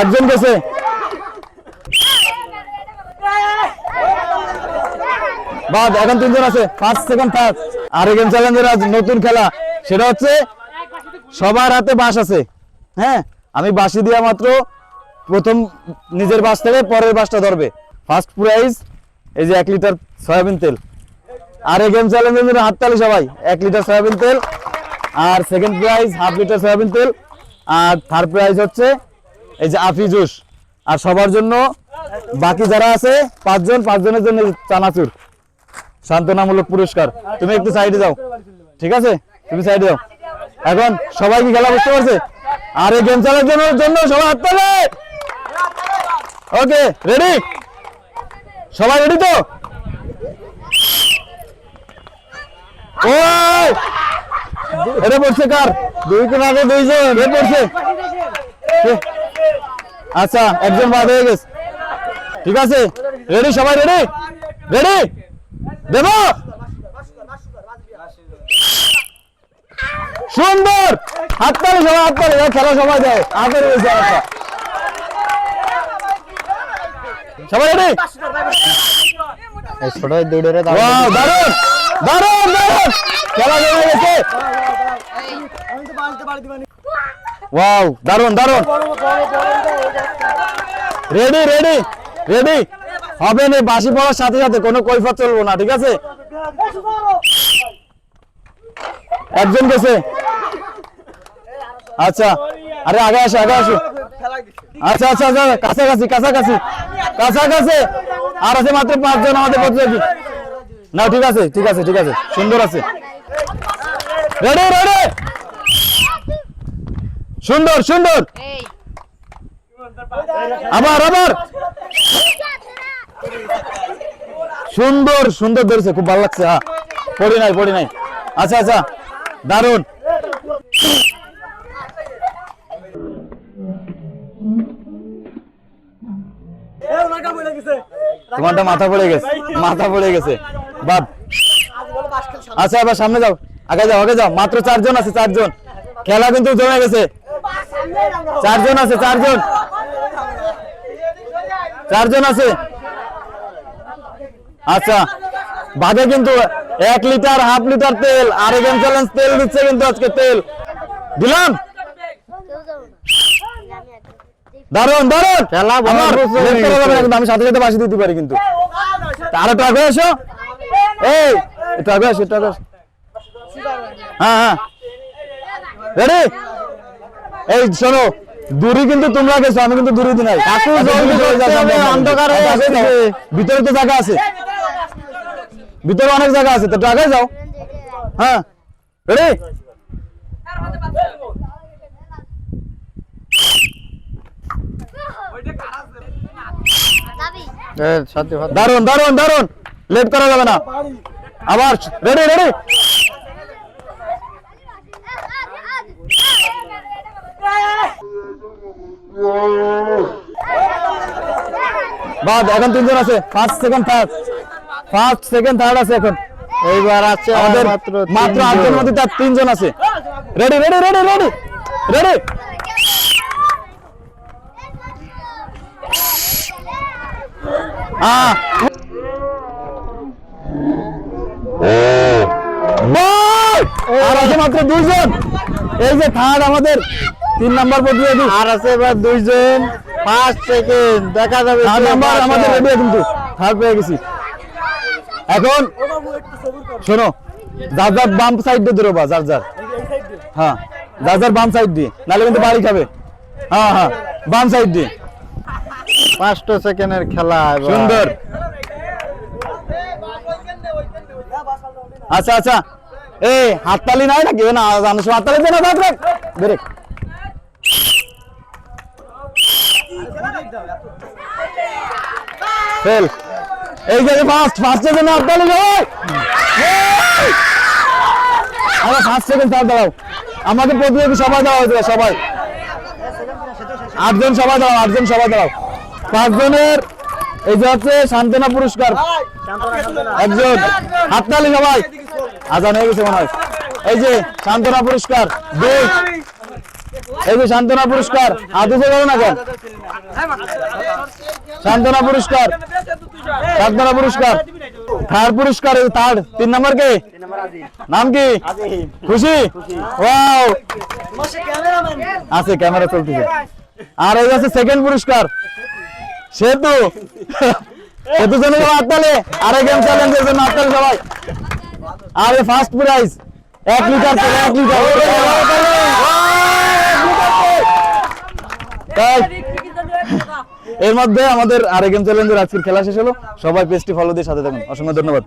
একজন গেছে। বাদ, এখন তিনজন আছে। ফার্স্ট সেকেন্ড থার্ড আর গেম চ্যালেঞ্জের আজ নতুন খেলা। সেটা হচ্ছে সবার হাতে বাঁশ আছে। হ্যাঁ? আমি বাঁশি দিয়া মাত্র প্রথম নিজের বাস থেকে পরের বাসটা ধরবে। ফার্স্ট প্রাইজ এই যে এক লিটার সয়াবিন তেল। আর এই গেম চ্যালেঞ্জের জন্য হাততালি সবাই, এক লিটার সয়াবিন তেল। আর second prize half litre soybean তেল। আর থার্ড প্রাইজ হচ্ছে এই যে আফি জুস। আর সবার জন্য বাকি যারা আছে, পাঁচজন, পাঁচজনের জন্য চানাচুর। সান্ত্বনামূলক পুরস্কার। তুমি একটু সাইডে যাও। ঠিক আছে? তুমি সাইডে যাও। এখন সবাই কি খেলা বুঝতে পারছে? আর এই গেম চালানোর জন্য সবাই হাত তালে। ওকে রেডি সবাই রেডি তো? ও এটা পড়ছে কার? দুই কোন আগে দুইজন। এ পড়ছে? আচ্ছা একজন বাদ হয়ে গেছে। ঠিক আছে? রেডি সবাই রেডি রেডি দেব? সুন্দর! হাততালি সবাই হাততালি। খেলা সবাই দেয়। হাতের রয়েছে একটা। সবাই রেডি ছোট দৌড়ে ওয়াও দারুণ! দারুণ দারুণ! খেলা জমে গেছে। ওয়াও দারুণ দারুণ। রেডি রেডি রেডি হবে না বাসি পড়ার সাথে সাথে কোনো কৈফত চলবো না, ঠিক আছে? একজন গেছে। আচ্ছা আরে আগে আসো আগে আসো। আচ্ছা আচ্ছা আচ্ছা কাছাকাছি কাছাকাছি কাছাকাছি। আর আছে মাত্র পাঁচজন আমাদের প্রতিযোগী। না, ঠিক আছে ঠিক আছে ঠিক আছে, সুন্দর আছে। রেডি রেডি সুন্দর সুন্দর। আবার আবার। সুন্দর সুন্দর ধরেছে খুব ভালো লাগছে হ্যাঁ। পড়ি নাই পড়ি নাই। আচ্ছা আচ্ছা। দারুণ তোমারটা মাথা পড়ে গেছে মাথা পড়ে গেছে। বাদ আচ্ছা এবার সামনে যাও। আগে যাও আগে যাও। মাত্র চারজন আছে চারজন। খেলা কিন্তু জমে গেছে। চারজন আছে চারজন। চারজন আছে। আচ্ছা বাঘে কিন্তু এক লিটার হাফ লিটার তেল আর এগেন চ্যালেঞ্জ তেল দিচ্ছে কিন্তু আজকে তেল। দিলাম? দারুণ দারুণ খেলা আমি সাথে সাথে বাসি দিতে পারি কিন্তু। আর আগে এসো। এই আগে আসো একটু হ্যাঁ হ্যাঁ রেডি এই শোনো দূরি কিন্তু তোমরা গেছো আমি কিন্তু দূরে দি নাই অন্ধকার হয়ে আগে ভিতরে তো জায়গা আছে। ভিতরে অনেক জায়গা আছে তো আগে যাও। হ্যাঁ রেডি? দারুণ দারুণ দারুণ লেট করা যাবে না। আবার রেডি রেডি? বাদ এখন তিনজন আছে। First second third first second third আছে এখন। এইবার আছে আমাদের মাত্র মাত্র আটজন মধ্যে তার তিনজন আছে। Ready ready ready ready ready বল! আর আছে মাত্র দুইজন। এই যে থার্ড আমাদের তিন নাম্বার প্রতিযোগী আর আছে এবার দুইজন। ফার্স্ট সেকেন্ড দেখা যাবে কে নাম্বার আমাদের রেডি কিন্তু। থার্ড পেয়ে গেছি। এখন শোনো যার যার বাম সাইড দিয়ে ধরো বা যার যার। হ্যাঁ যার যার বাম সাইড দিয়ে নাহলে কিন্তু বাড়ি খাবে। হ্যাঁ হ্যাঁ বাম সাইড দিয়ে। পাঁচটা সেকেন্ডের খেলা সুন্দর। আচ্ছা আচ্ছা। এই হাততালি নাই নাকি? না জানো হাততালি দে না থাক ব্রেক। ফেল। এই যে ফার্স্ট ফার্স্টের জন্য হাততালি সবাই আমরা ফার্স্ট সেকেন্ড থার্ড দাঁড়াও আমাকে প্রতিযোগী সবাই দেওয়া হয়েছে, সবাই। আটজন সবাই দাঁড়াও আটজন সবাই দাঁড়াও পাঁচজনের, এই যে হচ্ছে সান্ত্বনা পুরস্কার। একজন। হাততালি সবাই। আজান হয়ে গেছে মনে হয়। এই যে সান্ত্বনা পুরস্কার। দুই। এই যে সান্ত্বনা পুরস্কার হাত উঠে গেল না কেন সান্ত্বনা পুরস্কার সান্ত্বনা পুরস্কার, থার্ড পুরস্কার, এই থার্ড, তিন নম্বর কে? নাম কি? খুশি? ওয়াও। আছে, ক্যামেরা চলতেছে। আর এই আছে সেকেন্ড পুরস্কার, সেতু। সেতু জন্য হাততালে আরে গেম চ্যালেঞ্জের জন্য হাততালে সবাই। আরে ফার্স্ট প্রাইজ এক লিটার তেল, এক লিটার। এর মধ্যে আমাদের আরেকজন চ্যালেঞ্জের আজকের খেলা শেষ হলো। সবাই পেজটি ফলো দিয়ে সাথে থাকুন। অসংখ্য ধন্যবাদ।